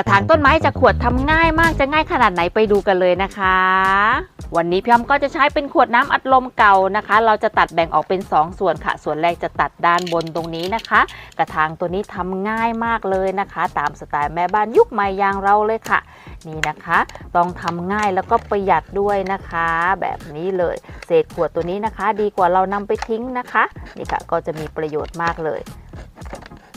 กระถางต้นไม้จากขวดทำง่ายมากจะง่ายขนาดไหนไปดูกันเลยนะคะ วันนี้พี่อ้อมก็จะใช้เป็นขวดน้ำอัดลมเก่านะคะ เราจะตัดแบ่งออกเป็น 2 ส่วนค่ะ ส่วนแรกจะตัดด้านบนตรงนี้นะคะ กระถางตัวนี้ทำง่ายมากเลยนะคะ ตามสไตล์แม่บ้านยุคใหม่อย่างเราเลยค่ะ นี่นะคะ ต้องทำง่ายแล้วก็ประหยัดด้วยนะคะ แบบนี้เลย เศษขวดตัวนี้นะคะ ดีกว่าเรานำไปทิ้งนะคะนี่ค่ะก็จะมีประโยชน์มากเลย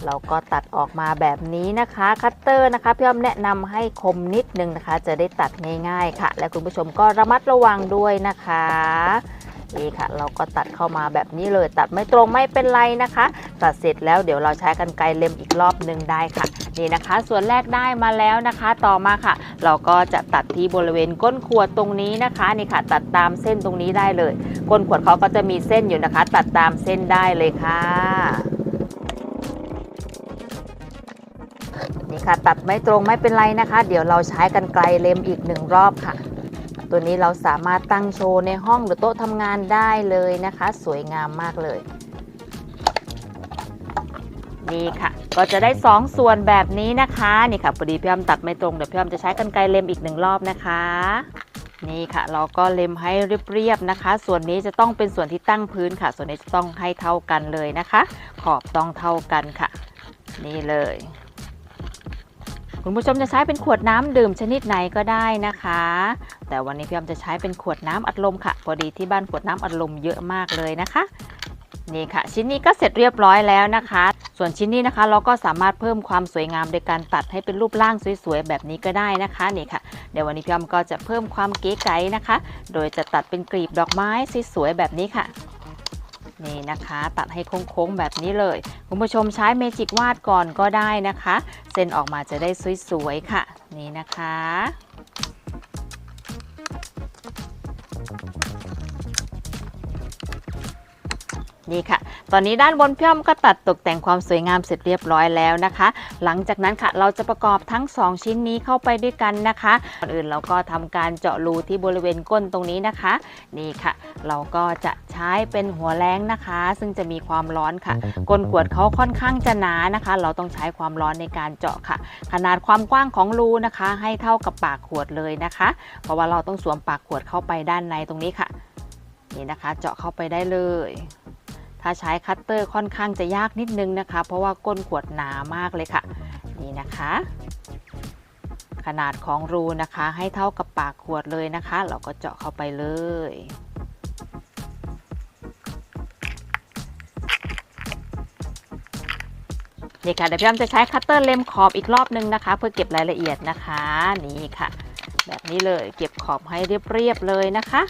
เราก็ตัดออกมาแบบนี้นะคะ คัตเตอร์นะคะพี่อ้อมแนะนำให้คมนิดนึงนะคะ จะได้ตัดง่าย ๆค่ะ และคุณผู้ชมก็ระมัดระวังด้วยนะคะนี่ค่ะ เราก็ตัดเข้ามาแบบนี้เลย ตัดไม่ตรงไม่เป็นไรนะคะ ตัดเสร็จแล้วเดี๋ยวเราใช้กันไกรเล็มอีกรอบหนึ่งได้ค่ะ นี่นะคะ ส่วนแรกได้มาแล้วนะคะ ต่อมาค่ะ เราก็จะตัดที่บริเวณก้นขวดตรงนี้นะคะนี่ค่ะ ตัดตามเส้นตรงนี้ได้เลย ก้นขวดเขาก็จะมีเส้นอยู่นะคะ ตัดตามเส้นได้เลยค่ะ นี่ค่ะ ตัดไม่ตรงไม่เป็นไรนะคะ เดี๋ยวเราใช้กันไกลเล็มอีกหนึ่งรอบค่ะ ตัวนี้เราสามารถตั้งโชว์ในห้องหรือโต๊ะทำงานได้เลยนะคะ สวยงามมากเลยนี่ค่ะ ก็จะได้ 2ส่วนแบบนี้นะคะนี่ค่ะพอดีพี่อ้อมตัดไม่ตรงเดี๋ยวพี่อ้อมจะใช้กันไกลเล็มอีกหนึ่งรอบนะคะ นี่ค่ะ เราก็เล็มให้เรียบๆนะคะ ส่วนนี้จะต้องเป็นส่วนที่ตั้งพื้นค่ะ ส่วนนี้จะต้องให้เท่ากันเลยนะคะ ขอบต้องเท่ากันค่ะ นี่เลย คุณผู้ชมจะใช้เป็นขวดน้ำดื่มชนิดไหนก็ได้นะคะ แต่วันนี้พี่อ้อมจะใช้เป็นขวดน้ำอัดลมค่ะ พอดีที่บ้านขวดน้ำอัดลมเยอะมากเลยนะคะนี่ค่ะ ชิ้นนี้ก็เสร็จเรียบร้อยแล้วนะคะ ส่วนชิ้นนี้นะคะเราก็สามารถเพิ่มความสวยงามโดยการตัดให้เป็นรูปร่างสวยๆแบบนี้ก็ได้นะคะนี่ค่ะเดี๋ยววันนี้พี่อ้อมก็จะเพิ่มความเก๋ไก๋นะคะ โดยจะตัดเป็นกลีบดอกไม้สวยๆแบบนี้ค่ะ นี่นะคะ ตัดให้โค้งๆแบบนี้เลย คุณผู้ชมใช้เมจิกวาดก่อนก็ได้นะคะ เส้นออกมาจะได้สวยๆค่ะ นี่นะคะ นี่ค่ะ ตอนนี้ด้านบนพี่อ้อมก็ตัดตกแต่งความสวยงามเสร็จเรียบร้อยแล้วนะคะ หลังจากนั้นค่ะเราจะประกอบทั้ง 2 ชิ้นนี้เข้าไปด้วยกันนะคะก่อนอื่นเราก็ทำการเจาะรูที่บริเวณก้นตรงนี้นะคะ นี่ค่ะ เราก็จะใช้เป็นหัวแรงนะคะ ซึ่งจะมีความร้อนค่ะก้นขวดเขาค่อนข้างจะหนานะคะ เราต้องใช้ความร้อนในการเจาะค่ะ ขนาดความกว้างของรูนะคะ ให้เท่ากับปากขวดเลยนะคะ เพราะว่าเราต้องสวมปากขวดเข้าไปด้านในตรงนี้ค่ะ นี่นะคะ เจาะเข้าไปได้เลย ถ้าใช้คัตเตอร์ค่อนข้างจะยากนิดนึงนะคะ เพราะว่าก้นขวดหนามากเลยค่ะ นี่นะคะ ขนาดของรูนะคะ ให้เท่ากับปากขวดเลยนะคะ เราก็เจาะเข้าไปเลยนี่ค่ะเดี๋ยวพี่อ้อมจะใช้คัตเตอร์เล็มขอบอีกรอบนึงนะคะ เพื่อเก็บรายละเอียดนะคะ นี่ค่ะ แบบนี้เลยเก็บขอบให้เรียบๆเลยนะคะ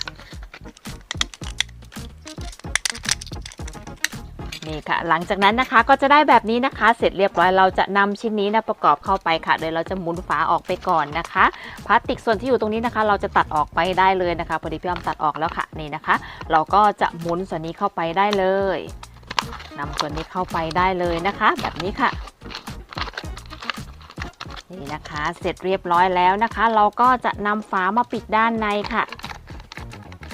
นี่ค่ะ หลังจากนั้นนะคะก็จะได้แบบนี้นะคะ เสร็จเรียบร้อยเราจะนำชิ้นนี้นะประกอบเข้าไปค่ะ โดยเราจะหมุนฝาออกไปก่อนนะคะพลาสติกส่วนที่อยู่ตรงนี้นะคะ เราจะตัดออกไปได้เลยนะคะพอดีพี่อ้อมตัดออกแล้วค่ะนี่นะคะ เราก็จะหมุนส่วนนี้เข้าไปได้เลยนำส่วนนี้เข้าไปได้เลยนะคะ แบบนี้ค่ะนี่นะคะ เสร็จเรียบร้อยแล้วนะคะ เราก็จะนำฝามาปิดด้านในค่ะ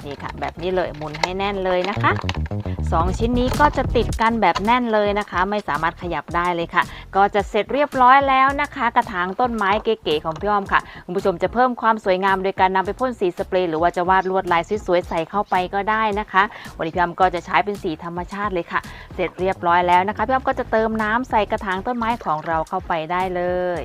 นี่ค่ะ แบบนี้เลยหมุนให้แน่นเลยนะคะสองชิ้นนี้ก็จะติดกันแบบแน่นเลยนะคะ ไม่สามารถขยับได้เลยค่ะ ก็จะเสร็จเรียบร้อยแล้วนะคะ กระถางต้นไม้เก๋ๆของพี่อ้อมค่ะคุณผู้ชมจะเพิ่มความสวยงามโดยการนำไปพ่นสีสเปรย์หรือว่าจะวาดลวดลายสวยๆใส่เข้าไปก็ได้นะคะวันนี้พี่อ้อมก็จะใช้เป็นสีธรรมชาติเลยค่ะ เสร็จเรียบร้อยแล้วนะคะพี่อ้อมก็จะเติมน้ำใส่กระถางต้นไม้ของเราเข้าไปได้เลย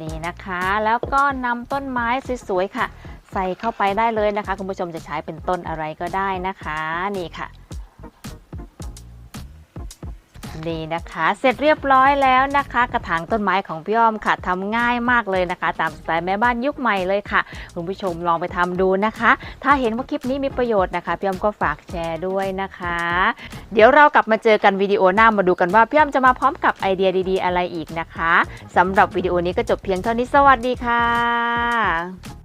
นี่นะคะ แล้วก็นำต้นไม้สวยๆค่ะ ใส่เข้าไปได้เลยนะคะ คุณผู้ชมจะใช้เป็นต้นอะไรก็ได้นะคะนี่ค่ะนี่นะคะ เสร็จเรียบร้อยแล้วนะคะ กระถางต้นไม้ของพี่อ้อมค่ะทำง่ายมากเลยนะคะ ตามสไตล์แม่บ้านยุคใหม่เลยค่ะ คุณผู้ชมลองไปทำดูนะคะ ถ้าเห็นว่าคลิปนี้มีประโยชน์นะคะพี่อ้อมก็ฝากแชร์ด้วยนะคะ เดี๋ยวเรากลับมาเจอกันวิดีโอหน้ามาดูกันว่าพี่อ้อมจะมาพร้อมกับไอเดียดี ๆ อะไรอีกนะคะสำหรับวิดีโอนี้ก็จบเพียงเท่านี้สวัสดีค่ะ